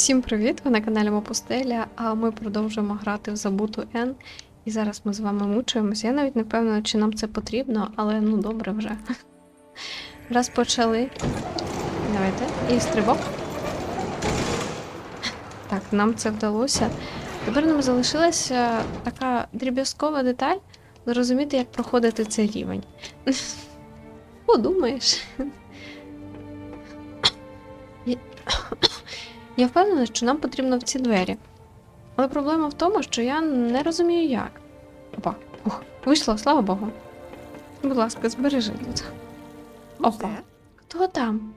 Всім привіт! Ви на каналі Мопустеля, а ми продовжуємо грати в забуту Н. І зараз ми з вами мучуємося. Я навіть не впевнена, чи нам це потрібно, але ну добре вже. Раз почали. Давайте. І стрибок. Так, нам це вдалося. Тепер нам залишилася така дріб'язкова деталь зрозуміти, як проходити цей рівень. Подумаєш. Я- впевнена, що нам потрібно в ці двері. Але проблема в тому, що я не розумію як. Опа, ух, вийшло, слава Богу. Будь ласка, збережи тут. Опа. Хто там?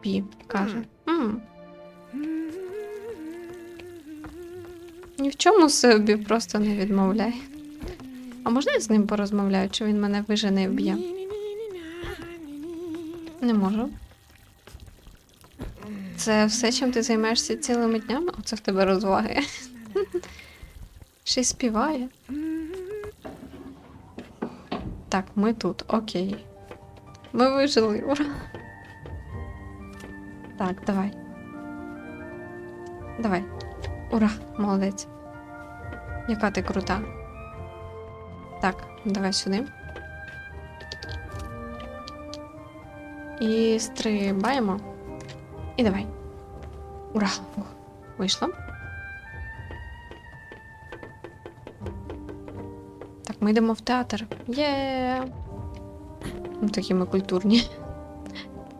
Пі, каже. М. Ні в чому собі просто не відмовляй. А можна я з ним порозмовляю, чи він мене вижене і вб'є? Не можу. Це все, чим ти займаєшся цілими днями? Оце в тебе розваги. Й співає. Так, ми тут, окей. Ми вижили, ура. Так, давай. Давай. Ура, молодець. Яка ти крута. Так, давай сюди. І стрибаємо. І давай. Ура! Вийшло. Так, ми йдемо в театр. Є. Ну, такі ми культурні.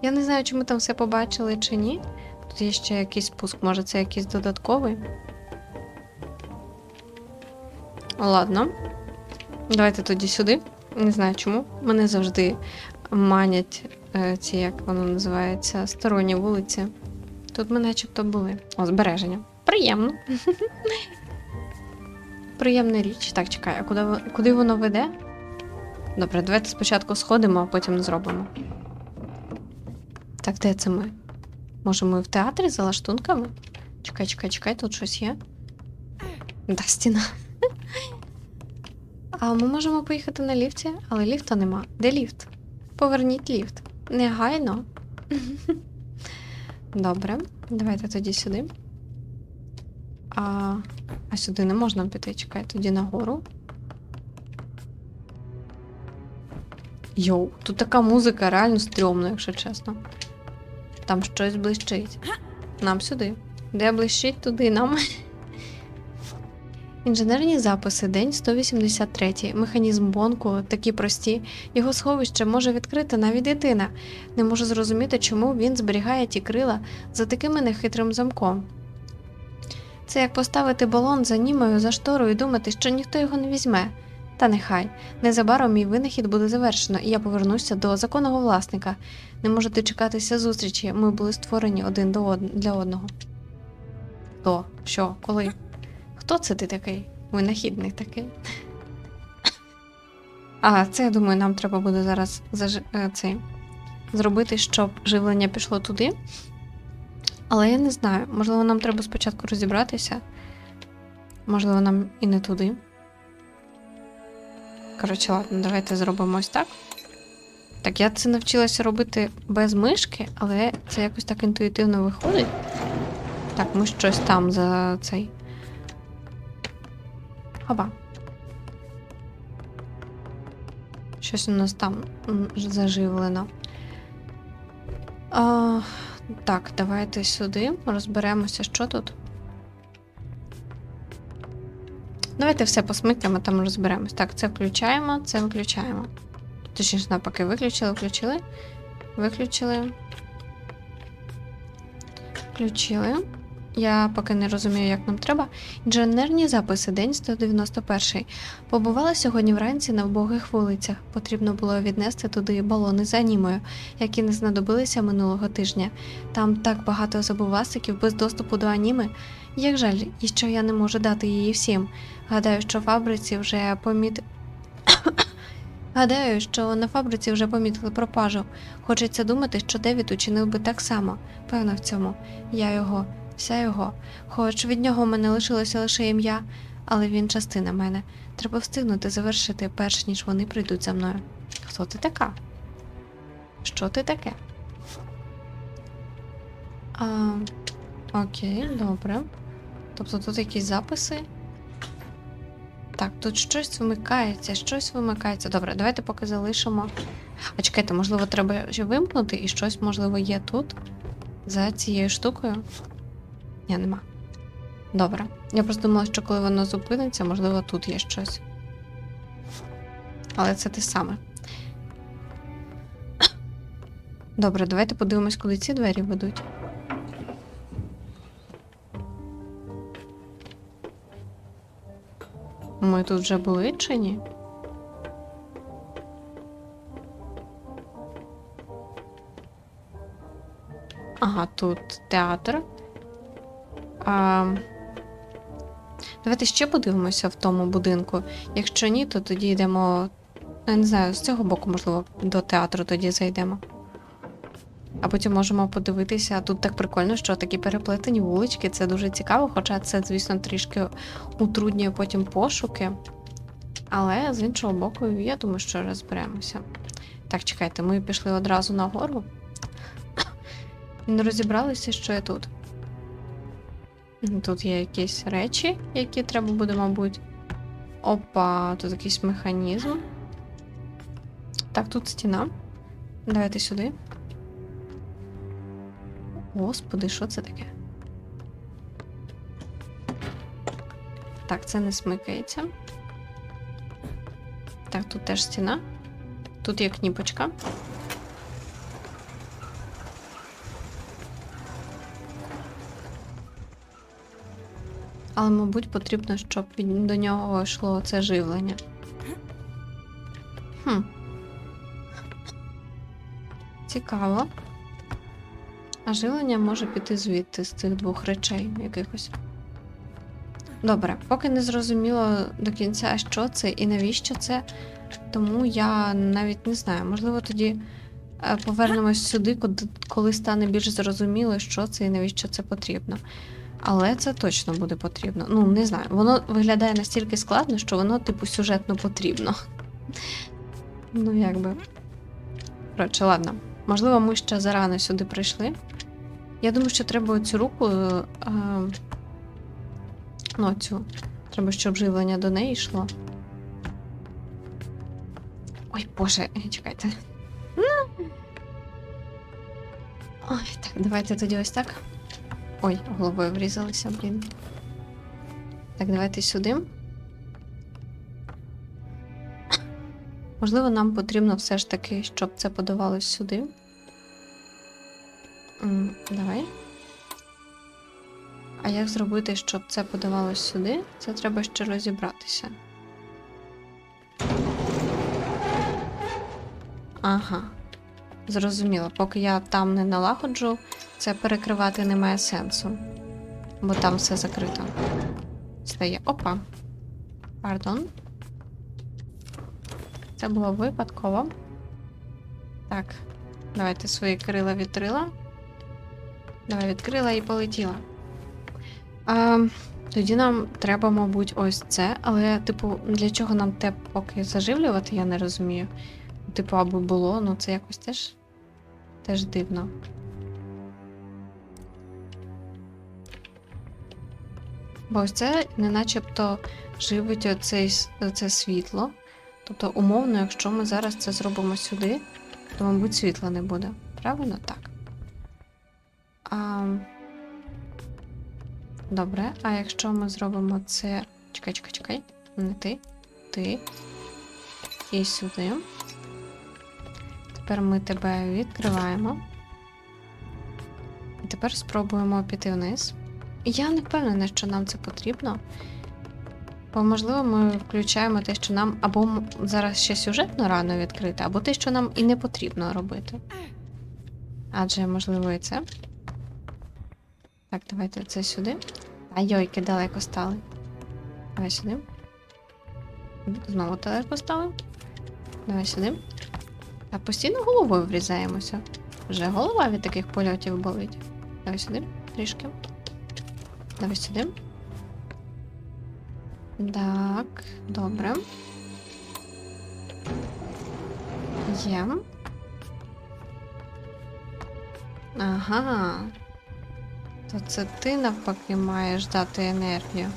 Я не знаю, чи ми там все побачили чи ні. Тут є ще якийсь спуск, може це якийсь додатковий. Ладно. Давайте тоді сюди. Не знаю чому. Мене завжди манять е, ці, як воно називається, сторонні вулиці. Тут ми начебто були. О, збереження. Приємно. Приємна річ. Так, чекай, а куди, куди воно веде? Добре, давайте спочатку сходимо, а потім зробимо. Так, де це ми? Може, ми в театрі за лаштунками? Чекай, чекай, чекай, тут щось є. Да, стіна. А ми можемо поїхати на ліфті, але ліфта нема. Де ліфт? Поверніть ліфт. Негайно. Добре, давайте тоді сюди. А, а сюди не можна піти, чекай, тоді нагору. Йоу, тут така музика реально стрьомна, якщо чесно. Там щось блищить. Нам сюди. Де блищить, туди нам. Інженерні записи, день 183. Механізм Бонку такі прості. Його сховище може відкрити навіть дитина. Не можу зрозуміти, чому він зберігає ті крила за таким нехитрим замком. Це як поставити балон за німою за шторою і думати, що ніхто його не візьме. Та нехай. Незабаром мій винахід буде завершено, і я повернуся до законного власника. Не можу дочекатися зустрічі. Ми були створені один для одного. Хто? Що? Коли? Хто це ти такий? Винахідник такий. А, це, я думаю, нам треба буде зараз заж... е, цей... зробити, щоб живлення пішло туди. Але я не знаю. Можливо, нам треба спочатку розібратися. Можливо, нам і не туди. Коротше, ладно, давайте зробимо ось так. Так, я це навчилася робити без мишки, але це якось так інтуїтивно виходить. Так, ми щось там за цей. Хоба. Щось у нас там заживлено. А, так, давайте сюди розберемося, що тут. Давайте все посмикнемо, там розберемось. Так, це включаємо, це виключаємо. Точніше, навпаки, виключили, включили. Виключили. Включили. Я поки не розумію, як нам треба. Інженерні записи, день 191. Побувала сьогодні вранці на вбогих вулицях. Потрібно було віднести туди балони з анімою, які не знадобилися минулого тижня. Там так багато забувасиків без доступу до аніми. Як жаль, і що я не можу дати її всім. Гадаю, що фабриці вже поміт... Гадаю, що на фабриці вже помітили пропажу. Хочеться думати, що Девід учинив би так само. Певна в цьому. Я його, вся його. Хоч від нього в мене лишилося лише ім'я, але він частина мене. Треба встигнути завершити, перш ніж вони прийдуть за мною. Хто ти така? Що ти таке? А, Окей, добре. Тобто тут якісь записи. Так, тут щось вимикається, щось вимикається. Добре, давайте поки залишимо. А чекайте, можливо, треба ще вимкнути і щось, можливо, є тут. За цією штукою. Ні, нема. Добре. Я просто думала, що коли воно зупиниться, можливо, тут є щось. Але це те саме. Добре, давайте подивимось, куди ці двері ведуть. Ми тут вже були чи ні? Ага, тут театр. А, давайте ще подивимося в тому будинку. Якщо ні, то тоді йдемо. Я не знаю, з цього боку, можливо, до театру тоді зайдемо. А потім можемо подивитися. Тут так прикольно, що такі переплетені вулички, це дуже цікаво, хоча це, звісно, трішки утруднює потім пошуки. Але з іншого боку, я думаю, що розберемося. Так, чекайте, ми пішли одразу нагору. І не розібралися, що я тут. Тут є якісь речі, які треба буде, мабуть. Опа, тут якийсь механізм. Так, тут стіна. Давайте сюди. Господи, що це таке? Так, це не смикається. Так, тут теж стіна. Тут є кніпочка. Але, мабуть, потрібно, щоб до нього йшло це живлення. Хм. Цікаво. А живлення може піти звідти з цих двох речей якихось. Добре, поки не зрозуміло до кінця, що це і навіщо це, тому я навіть не знаю. Можливо, тоді е, повернемось сюди, коли стане більш зрозуміло, що це і навіщо це потрібно. Але це точно буде потрібно. Ну, не знаю. Воно виглядає настільки складно, що воно, типу, сюжетно потрібно. Ну, якби. Коротше, ладно. Можливо, ми ще зарано сюди прийшли. Я думаю, що треба цю руку. е, е, ну, цю. Треба, щоб живлення до неї йшло. Ой, боже, чекайте. Ну. Ой, так, давайте тоді ось так. Ой, головою врізалися, блін. Так, давайте сюди. Можливо, нам потрібно все ж таки, щоб це подавалось сюди. Давай. А як зробити, щоб це подавалось сюди? Це треба ще розібратися. Ага. Зрозуміло, поки я там не налагоджу, це перекривати немає сенсу. Бо там все закрито. Стає. Опа. Пардон. Це було випадково. Так. Давайте свої крила відкрила. Давай відкрила і полетіла. А, тоді нам треба, мабуть, ось це. Але, типу, для чого нам те поки заживлювати, я не розумію. Типу, аби було, ну це якось теж, теж дивно. Бо ось це не начебто живить оцей, оце світло. Тобто, умовно, якщо ми зараз це зробимо сюди, то, мабуть, світла не буде. Правильно? Так. А... Добре, а якщо ми зробимо це. Чекай, чекай, чекай. Не ти. Ти. І сюди. Тепер ми тебе відкриваємо. І тепер спробуємо піти вниз. Я не впевнена, що нам це потрібно. Бо, можливо, ми включаємо те, що нам або зараз ще сюжетно рано відкрити, або те, що нам і не потрібно робити. Адже, можливо, і це. Так, давайте це сюди. А йойки далеко стали. Давай сюди. Знову далеко стали. Давай сюди. Та постійно головою врізаємося. Вже голова від таких польотів болить. Давай сюди, трішки. Давай сюди. Так, добре. Є. Ага. То це ти навпаки маєш дати енергію.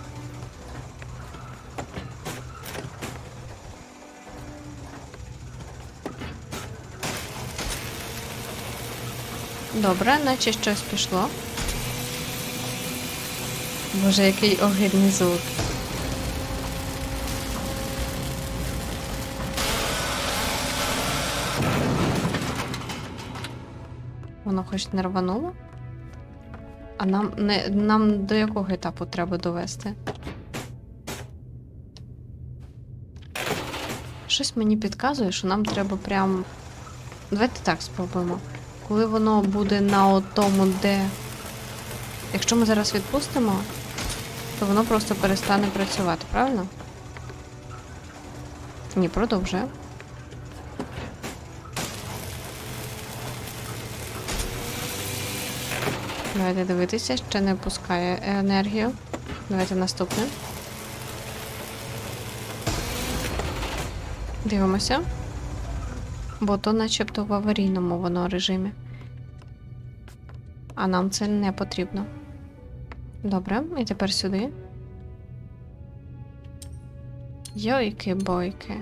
Добре, наче щось пішло. Боже, який огидний звук. Воно хоч не рвануло? А нам не нам до якого етапу треба довести? Щось мені підказує, що нам треба прям. Давайте так спробуємо. Коли воно буде на тому, де. Якщо ми зараз відпустимо, то воно просто перестане працювати, правильно? Ні, продовжує. Давайте дивитися, ще не пускає енергію. Давайте наступне. Дивимося. Бо то начебто в аварійному воно режимі. А нам це не потрібно. Добре, і тепер сюди. Йойки бойки.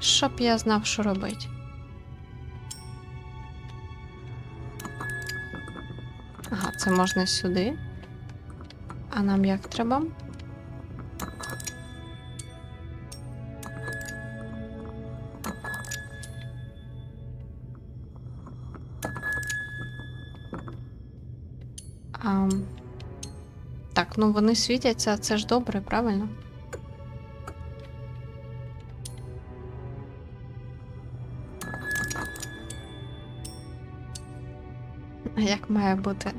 Щоб я знав, що робити. Ага, це можна сюди. А нам як треба? Так, ну вони світяться, це ж добре, правильно? А як має бути?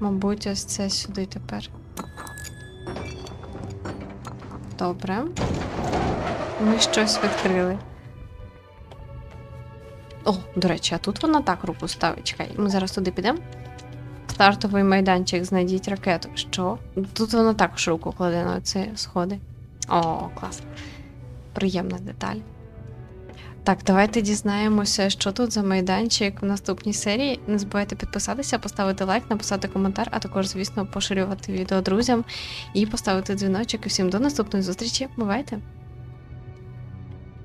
Мабуть, ось це сюди тепер. Добре. Ми щось відкрили. О, до речі, а тут вона так руку ставить. Чекай, ми зараз туди підемо. Стартовий майданчик, знайдіть ракету. Що? Тут вона також руку кладе на ці сходи. О, клас. Приємна деталь. Так, давайте дізнаємося, що тут за майданчик в наступній серії. Не забувайте підписатися, поставити лайк, написати коментар, а також, звісно, поширювати відео друзям і поставити дзвіночок. І всім до наступної зустрічі. Бувайте!